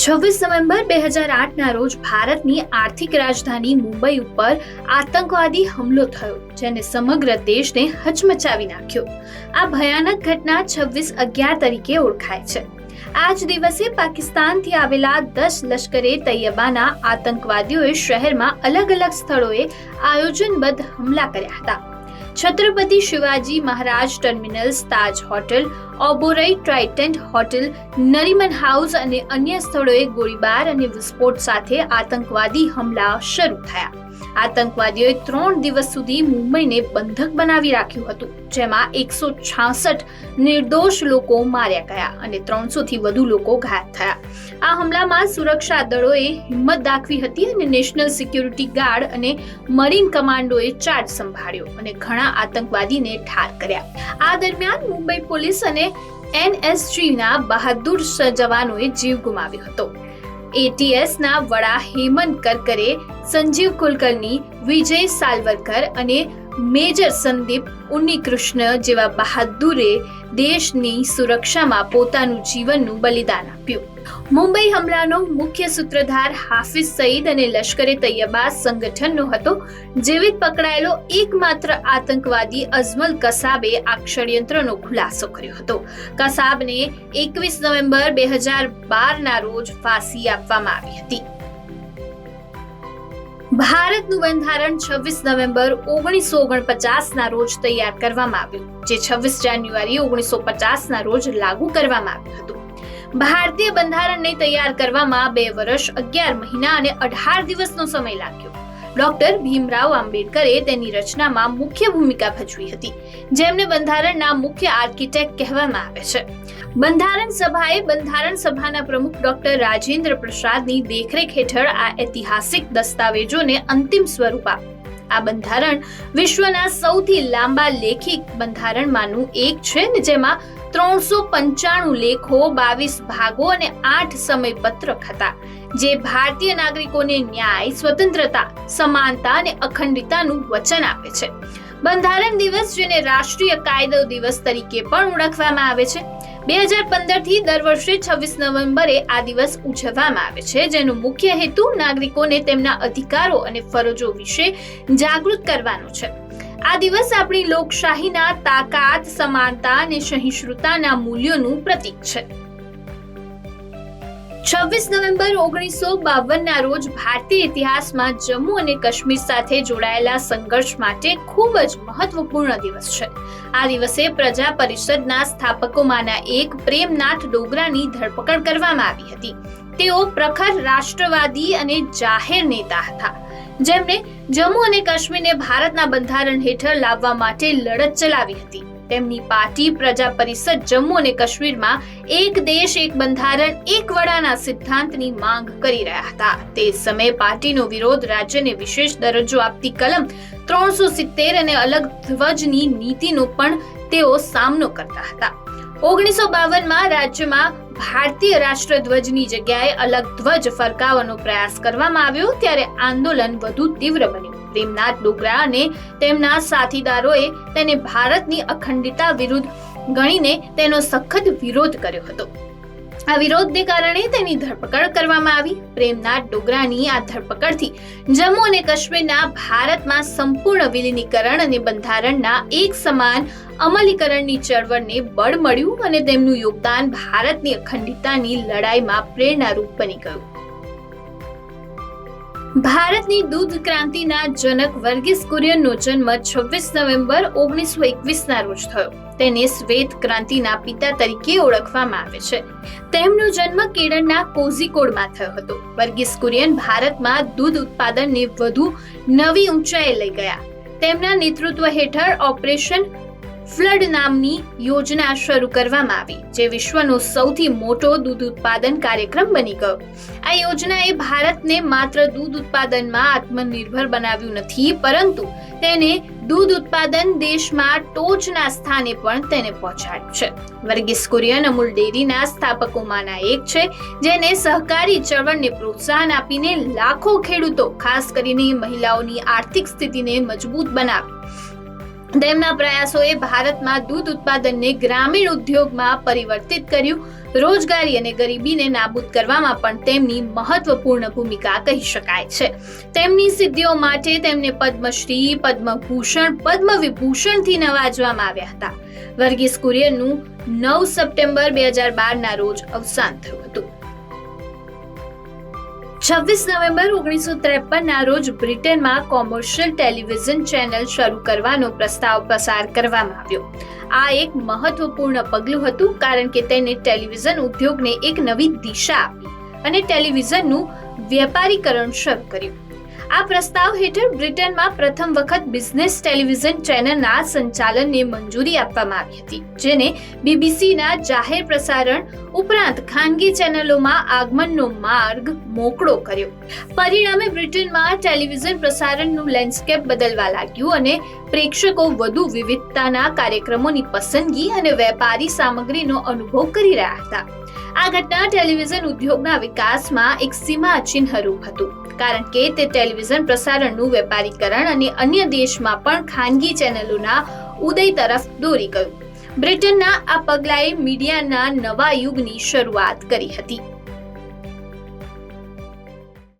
છવ્વીસ નવેમ્બર બે હજાર આઠના રોજ ભારતની આર્થિક રાજધાની મુંબઈ ઉપર આતંકવાદી હુમલો થયો, જેને સમગ્ર દેશને હચમચાવી નાખ્યો. આ ભયાનક ઘટના છવ્વીસ અગિયાર તરીકે ઓળખાય છે. આ જ દિવસે પાકિસ્તાનથી આવેલા દસ લશ્કરે તૈયબાના આતંકવાદીઓએ શહેરમાં અલગ અલગ સ્થળોએ આયોજનબદ્ધ હુમલા કર્યા હતા. Chhatrapati Shivaji Maharaj terminals Taj hotel, Oberoi Trident hotel, Nariman house અને અન્ય સ્થળોએ ગોળીબાર અને વિસ્ફોટ સાથે આતંકવાદી હુમલા શરૂ થયા. આતંકવાદીઓએ ત્રણ દિવસ સુધી મુંબઈને બંધક બનાવી રાખ્યું હતું, જેમાં એકસો છાસઠ નિર્દોષ લોકો માર્યા ગયા અને ત્રણસો થી વધુ લોકો ઘાયલ થયા. આ હુમલામાં સુરક્ષા દળોએ હિંમત દાખવી હતી અને નેશનલ સિક્યુરિટી ગાર્ડ અને મરીન કમાન્ડોએ ચાર્જ સંભાળ્યો અને ઘણા આતંકવાદીને ઠાર કર્યા. આ દરમિયાન મુંબઈ પોલીસ અને એનએસજીના બહાદુર જવાનોએ જીવ ગુમાવ્યો હતો. એટીએસના વડા હેમંત કરકરે સંજીવ કુલકર્ણી વિજય સાલવરકર અને મેજર સંદીપ ઉન્નીકૃષ્ણ જેવા બહાદુરે દેશની સુરક્ષામાં પોતાનું જીવનનું બલિદાન આપ્યું. મુંબઈ હમલાનો મુખ્ય સૂત્રધાર હાફિઝ સઈદ અને લશ્કરે તૈયબા સંગઠનનો હતો, જેવી પકડાયેલો એકમાત્ર આતંકવાદી અઝમલ કસાબે આ ષડયંત્રનો ખુલાસો કર્યો હતો. કસાબને એકવીસ નવેમ્બર બે હજાર બારના રોજ ફાંસી આપવામાં આવી હતી. ભારતનું બંધારણ છવ્વીસ નવેમ્બર ઓગણીસો ઓગણપચાસના રોજ તૈયાર કરવામાં આવ્યું, જે છવ્વીસ જાન્યુઆરી ઓગણીસો પચાસના રોજ લાગુ કરવામાં આવ્યું હતું. ભારતીય બંધારણને તૈયાર કરવામાં બે વર્ષ, અગિયાર મહિના અને અઢાર દિવસનો સમય લાગ્યો. ડોક્ટર ભીમરાવ આંબેડકરે તેની રચનામાં મુખ્ય ભૂમિકા ભજવી હતી, જેમને બંધારણના મુખ્ય આર્કિટેક્ટ કહેવામાં આવે છે. બંધારણ સભાએ બંધારણ સભાના પ્રમુખ ડોક્ટર રાજેન્દ્ર પ્રસાદની દેખરેખ હેઠળ આ ઐતિહાસિક દસ્તાવેજોને અંતિમ સ્વરૂપ આપ્યું આ બંધારણ વિશ્વના સૌથી લાંબા લેખિત બંધારણમાંનું એક છે જેમાં ત્રણસો પંચાણું લેખો, બાવીસ ભાગો અને આઠ સમયપત્રક હતા. જે ભારતીય નાગરિકોને ન્યાય, સ્વતંત્રતા, સમાનતા અને અખંડિતતાનું વચન આપે છે. બંધારણ દિવસ, જેને રાષ્ટ્રીય કાયદો દિવસ તરીકે પણ ઓળખવામાં આવે છે, બે હજાર પંદરથી દર વર્ષે છવ્વીસ નવેમ્બરે આ દિવસ ઉજવવામાં આવે છે, જેનો મુખ્ય હેતુ નાગરિકોને તેમના અધિકારો અને ફરજો વિશે જાગૃત કરવાનો છે. આ દિવસ આપણી લોકશાહીના તાકાત, સમાનતા અને સહિષ્ણુતાના મૂલ્યોનું પ્રતીક છે. છવ્વીસ નવેમ્બર ઓગણીસો બાવનના રોજ ભારતીય ઇતિહાસમાં જમ્મુ અને કાશ્મીર સાથે જોડાયેલા સંઘર્ષ માટે ખૂબ જ મહત્વપૂર્ણ દિવસ છે. આ દિવસે પ્રજા પરિષદના સ્થાપકોમાંના એક પ્રેમનાથ ડોગરાની ધરપકડ કરવામાં આવી હતી. તેઓ પ્રખર રાષ્ટ્રવાદી અને જાહેર નેતા હતા. જેમણે જમ્મુ અને કાશ્મીરને ભારતના બંધારણ હેઠળ લાવવા માટે લડત ચલાવી હતી. તેમની પાર્ટી પ્રજા પરિષદ જમ્મુ અને કાશ્મીરમાં એક દેશ, એક બંધારણ, એક વડાના સિદ્ધાંતની માંગ કરી રહ્યા હતા. તે સમયે પાર્ટીનો વિરોધ રાજ્યને વિશેષ દરજ્જો આપતી કલમ ત્રણસો સિત્તેર અને અલગ ધ્વજની નીતિનો પણ તેઓ સામનો કરતા હતા. ઓગણીસો બાવનમાં રાજ્યમાં ભારતીય રાષ્ટ્રધ્વજની જગ્યાએ અલગ ધ્વજ ફરકાવવાનો પ્રયાસ કરવામાં આવ્યો, ત્યારે આંદોલન વધુ તીવ્ર બન્યું. પ્રેમનાથ ડોગરા અને તેમના સાથીદારોએ તેને ભારતની અખંડિતતા વિરુદ્ધ ગણીને તેનો સખત વિરોધ કર્યો હતો. આ વિરોધને કારણે તેની ધરપકડ કરવામાં આવી. પ્રેમનાથ ડોગરાની આ ધરપકડથી જમ્મુ અને કાશ્મીરના ભારતમાં સંપૂર્ણ વિલીનીકરણ અને બંધારણના એક સમાન અમલીકરણની ચળવળને બળ મળ્યું અને તેમનું યોગદાન ભારતની અખંડિતતાની લડાઈમાં પ્રેરણારૂપ બની ગયું. ભારતની દૂધ ક્રાંતિના જનક વર્ગીસ કુરિયનનો જન્મ છવ્વીસ નવેમ્બર ઓગણીસો એકવીસના રોજ થયો. તેને શ્વેત ક્રાંતિના પિતા તરીકે ઓળખવામાં આવે છે. તેમનો જન્મ કેરળના કોઝિકોડમાં થયો હતો. વર્ગીસ કુરિયન ભારતમાં દૂધ ઉત્પાદનને વધુ નવી ઊંચાઈએ લઈ ગયા. તેમના નેતૃત્વ હેઠળ ઓપરેશન ફ્લડ નામની યોજના શરૂ કરવામાં આવી, જે વિશ્વનો સૌથી મોટો દૂધ ઉત્પાદન કાર્યક્રમ બની ગયો. આ યોજનાએ ભારતને માત્ર દૂધ ઉત્પાદનમાં આત્મનિર્ભર બનાવ્યું નથી, પરંતુ તેને દૂધ ઉત્પાદન દેશમાં ટોચના સ્થાને પણ તેને પહોંચાડ્યું છે. વર્ગીસ કુરિયન અમૂલ ડેરીના સ્થાપકોમાંના એક છે, જેને સહકારી ચળવળને પ્રોત્સાહન આપીને લાખો ખેડૂતો, ખાસ કરીને મહિલાઓની આર્થિક સ્થિતિને મજબૂત બનાવી. તેમના પ્રયાસોએ ભારતમાં દૂધ ઉત્પાદનને ગ્રામીણ ઉદ્યોગમાં પરિવર્તિત કર્યું. રોજગારી અને ગરીબીને નાબૂદ કરવામાં પણ તેમની મહત્વપૂર્ણ ભૂમિકા કહી શકાય છે. તેમની સિદ્ધિઓ માટે તેમને પદ્મશ્રી, પદ્મભૂષણ, પદ્મવિભૂષણથી નવાજવામાં આવ્યા હતા. વર્ગીસ કુરિયનનું નવ સપ્ટેમ્બર બે હજાર બારના રોજ અવસાન થયું હતું. છવ્વીસ નવેમ્બર ઓગણીસો ત્રેપનના રોજ બ્રિટનમાં કોમર્શિયલ ટેલિવિઝન ચેનલ શરૂ કરવાનો પ્રસ્તાવ પસાર કરવામાં આવ્યો. આ એક મહત્વપૂર્ણ પગલું હતું કારણ કે તેને ટેલિવિઝન ઉદ્યોગને એક નવી દિશા આપી અને ટેલિવિઝનનું વેપારીકરણ શરૂ કર્યું. આ પ્રસ્તાવ હેઠળ બ્રિટનમાં પ્રથમ વખત બિઝનેસ ટેલિવિઝન ચેનલના સંચાલનને મંજૂરી આપવામાં આવી હતી, જેને બીબીસીના જાહેર પ્રસારણ ઉપરાંત ખાનગી ચેનલોમાં આગમનનો માર્ગ મોકળો કર્યો. પરિણામે બ્રિટનમાં ટેલિવિઝન પ્રસારણનું લેન્ડસ્કેપ બદલવા લાગ્યું અને પ્રેક્ષકો વધુ વિવિધતાના કાર્યક્રમોની પસંદગી અને વેપારી સામગ્રીનો અનુભવ કરી રહ્યા હતા. આ ઘટના ટેલિવિઝન ઉદ્યોગના વિકાસમાં એક સીમા ચિહ્નરૂપ હતું. કારણ કે તે ટેલિવિઝન પ્રસારણનું વેપારીકરણ અને અન્ય દેશમાં પણ ખાનગી ચેનલોના ઉદય તરફ દોરી ગયું. બ્રિટનના આ પગલાએ મીડિયાના નવા યુગની શરૂઆત કરી હતી.